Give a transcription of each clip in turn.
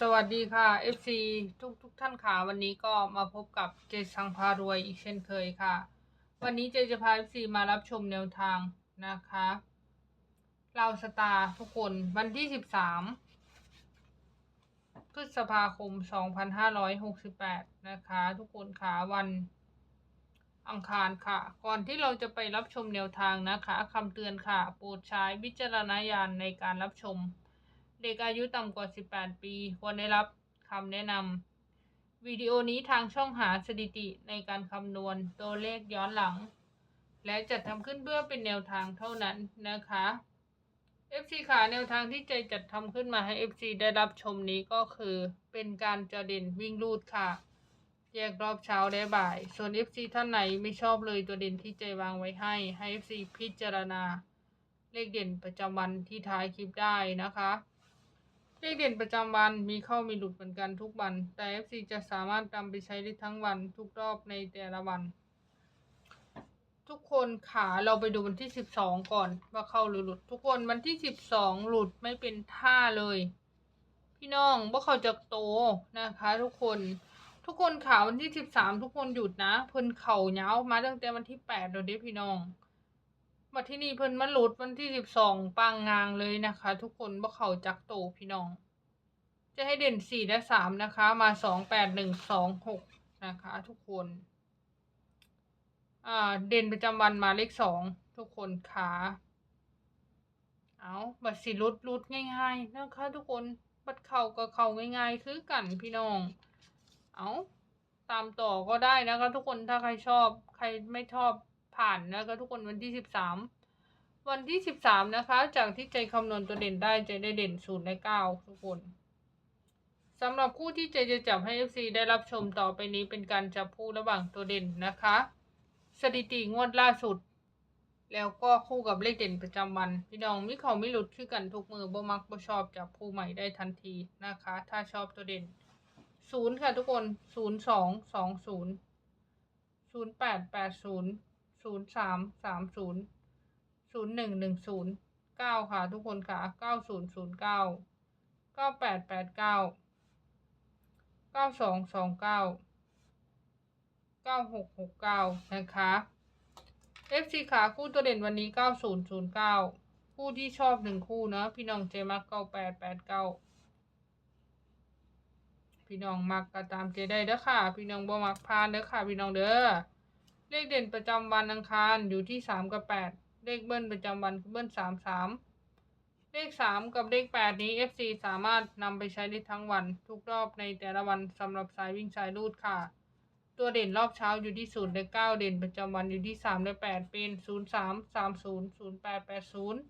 สวัสดีค่ะ FC ทุกทุกท่านค่ะวันนี้ก็มาพบกับเจสังพารวยอีกเช่นเคยค่ะ วันนี้เจจะพา FC มารับชมแนวทางนะคะเราสตาร์ทุกคนวันที่ 13พฤษภาคม 2568 นะคะ ทุกคนค่ะวันอังคารค่ะ ก่อนที่เราจะไปรับชมแนวทางนะคะคำเตือนค่ะ โปรดใช้วิจารณญาณในการรับชม เด็กอายุต่ำกว่า 18 ปี ควรได้รับคำแนะนำวิดีโอนี้ทางช่องหาสถิติในการคำนวณตัวเลขย้อนหลัง และจัดทำขึ้นเพื่อเป็นแนวทางเท่านั้นนะคะ FC ขาแนวทางที่ใจจัดทำขึ้นมาให้ FC ได้รับชมนี้ก็คือ เป็นการจอเด่นวิ่งรูดค่ะ แยกรอบเช้าและบ่าย ส่วน FC ท่านไหนไม่ชอบเลยตัวเด่นที่ใจวางไว้ให้ให้ FC พิจารณา เลขเด่นประจำวันที่ท้ายคลิปได้นะคะ เลขเด่นประจำวันมีเข้ามีหลุดเหมือนกันทุกวัน แต่ FC จะสามารถนำไปใช้ได้ทั้งวันทุกรอบในแต่ละวัน ทุกคนขาเราไปดูวันที่ 12 ก่อน ว่าเข้าหรือหลุด ทุกคนวันที่ 12 หลุดไม่เป็นท่าเลย พี่น้องว่าเขาจะโตนะคะ ทุกคนทุกคนขาวันที่ 13 ทุกคนหยุดนะเพิ่นเข่าเหย้ามาตั้งแต่วันที่8เดี๋ยเด้พี่น้อง มาที่นี่เพิ่นมาหลุดวันที่สิบสองปางงางเลยนะคะ ทุกคนว่เขาจักโตพี่น้อง จะให้เด่นสี่และสามนะคะ มาสองแปดหนึ่งสองหกนะคะ ทุกคน อ่า เด่นประจำวันมาเลขสองทุกคนขาเอาบัตรสีรุดรุดง่ายๆนะคะ ทุกคนบัตรเข่ากับเข่าง่าย ๆ คือกันพี่น้อง เอาตามต่อก็ได้นะคะ ทุกคนถ้าใครชอบ ใครไม่ชอบ ผ่านนะคะทุกคนวันที่สิบสามวันที่สิบสามนะคะ จากที่ใจคำนวณตัวเด่นได้ใจได้เด่นศูนย์และเก้าทุกคนสำหรับคู่ที่ใจจะจับให้ FC ได้รับชมต่อไปนี้เป็นการจับคู่ระหว่างตัวเด่นนะคะ สถิติงวดล่าสุด แล้วก็คู่กับเลขเด่นประจำวัน พี่น้องมิเขาไม่หลุดคือกันทุกมือบ่มักบ่ชอบจับคู่ใหม่ได้ทันทีนะคะ ถ้าชอบตัวเด่นศูนย์ค่ะทุกคนศูนย์สองสองศูนย์ศูนย์แปดแปดศูนย์ ศูนย์สามสามศูนย์ศูนย์หนึ่งหนึ่งศูนย์เก้าค่ะทุกคนค่ะเก้าศูนย์ศูนย์เก้าเก้าแปดแปดเก้าเก้าสองสองเก้าเก้าหกหกเก้านะคะ FC ขาคู่ตัวเด่นวันนี้9009คู่ที่ชอบหนึ่งคู่เนาะพี่น้องเจมัก9889พี่น้องมักก็ตามเจได้เด้อค่ะ พี่น้องบ่มักพานเด้อค่ะ พี่น้องเด้อ เลขเด่นประจำวันอังคารอยู่ที่3กับ8เลขเบิ้ลประจำวันเบิ้ล33เลข3กับเลข8นี้ FC สามารถนำไปใช้ได้ทั้งวัน ทุกรอบในแต่ละวันสำหรับสายวิ่งสายรูดค่ะ ตัวเด่นรอบเช้าอยู่ที่ศูนย์และเก้าเด่นประจำวันอยู่ที่สามและแปดเป็นศูนย์สามสามศูนย์ศูนย์แปดแปดศูนย์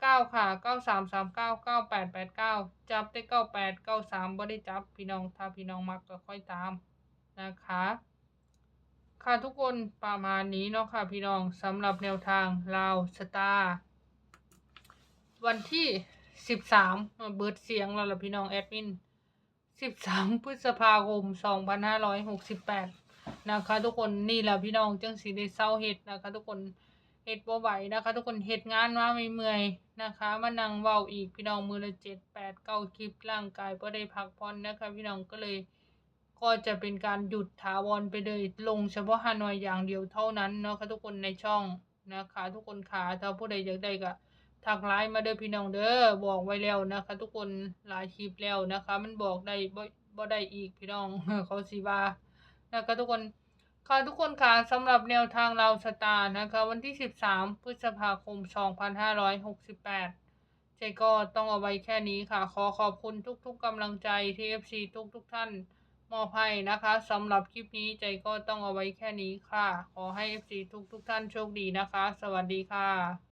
เก้าค่ะเก้าสามสามเก้าเก้าแปดแปดเก้าจับได้เก้าแปดเก้าสามบ่ได้จับพี่น้องถ้าพี่น้องมักก็ค่อยตามนะคะ ค่ะทุกคนประมาณนี้เนาะค่ะพี่น้องสำหรับแนวทางลาวสตาร์วันที่สิบสามเบิดเสียงแล้วล่ะพี่น้องแอดมิน13พฤษภาคม2568นห้าร้อยหกสิบแปดนะคะทุกคนนี่แหละพี่น้องจังสีได้เศร้าเฮ็ดนะคะ ทุกคนเฮ็ดบ่ไหวนะคะ ทุกคนเฮ็ดงานมาไม่เมื่อยนะคะมานั่งเว้าอีกพี่น้องมือละ7 8 9คลิปร่างกายบ่ได้พักผ่อนนะคะ พี่น้องก็เลย ก็จะเป็นการหยุดถาวรไปเลยลงเฉพาะฮานอยอย่างเดียวเท่านั้นเนาะค่ะทุกคนในช่องนะคะทุกคนขาถ้าผู้ใดอยากได้ก็ทักไลน์มาเด้อพี่น้องเด้อบอกไว้แล้วนะคะ ทุกคนหลายคลิปแล้วนะคะ มันบอกได้บ่บ่ได้อีกพี่น้องเขาสิว่านะคะทุกคนค่ะทุกคนค่ะสำหรับแนวทางเราสตาร์นะคะ วันที่ 13 พฤษภาคม 2568ใจก็ต้องเอาไว้แค่นี้ค่ะ ขอขอบคุณทุกๆกำลังใจที่ FC ทุกๆท่าน มอบให้นะคะสำหรับคลิปนี้ใจก็ต้องเอาไว้แค่นี้ค่ะ ขอให้ FC ทุกทุกท่านโชคดีนะคะ สวัสดีค่ะ